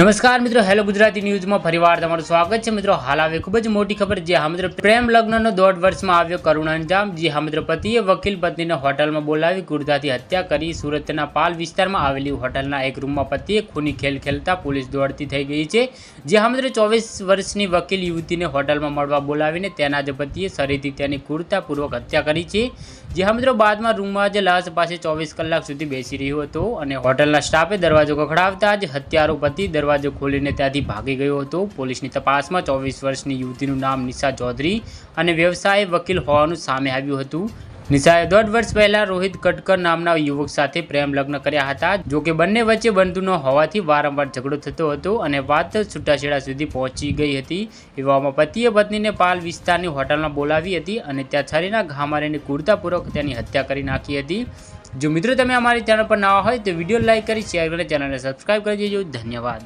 નમસ્કાર મિત્રો, હેલો ગુજરાતી ન્યૂઝમાં ફરીવાર તમારું સ્વાગત છે. મિત્રો, હાલ આવે ખૂબ જ મોટી ખબર જે હા મિત્રો, પ્રેમ લગ્નનો દોઢ વર્ષમાં આવ્યો કરુણ અંજામ, જે હા મિત્રો પતિએ વકીલ પત્નીને હોટલમાં બોલાવી કુર્તાથી હત્યા કરી સુરતના પાલ વિસ્તારમાં આવેલી હોટલના એક રૂમમાં પતિએ ખૂની ખેલ ખેલતા પોલીસ દોડતી થઈ ગઈ છે. જે હા મિત્રો ચોવીસ વર્ષની વકીલ યુવતીને હોટલમાં મળવા બોલાવીને તેના જ પતિએ શરીરથી તેની કુર્તાપૂર્વક હત્યા કરી છે. જે હા મિત્રો બાદમાં રૂમમાં જ લાશ પાસે ચોવીસ કલાક સુધી બેસી રહ્યો હતો અને હોટલના સ્ટાફે દરવાજો ખખડાવતા જ હત્યારો પતિ દરવાજો ખોલીને ત્યાંથી ભાગી ગયો હતો. પોલીસની તપાસમાં ચોવીસ વર્ષની યુવતીનું નામ નિશા ચૌધરી અને વ્યવસાય વકીલ હોવાનું સામે આવ્યું હતું. નિશાએ દોઢ વર્ષ પહેલા રોહિત કટકર નામના યુવક સાથે પ્રેમ લગ્ન કર્યા હતા, જો કે બંને વચ્ચે બનતું ન હોવાથી વારંવાર ઝઘડો થતો હતો અને વાત છૂટાછેડા સુધી પહોંચી ગઈ હતી. એવામાં પતિએ પત્નીને પાલ વિસ્તારની હોટલમાં બોલાવી હતી અને ત્યાં છરીના ઘા મારીને ક્રૂરતાપૂર્વક તેની હત્યા કરી નાખી હતી. જો મિત્રો તમે અમારી ચેનલ પર નવા હોય તો વીડિયો લાઇક કરી, શેર કરી ચેનલને સબસ્ક્રાઇબ કરી દેજો. ધન્યવાદ.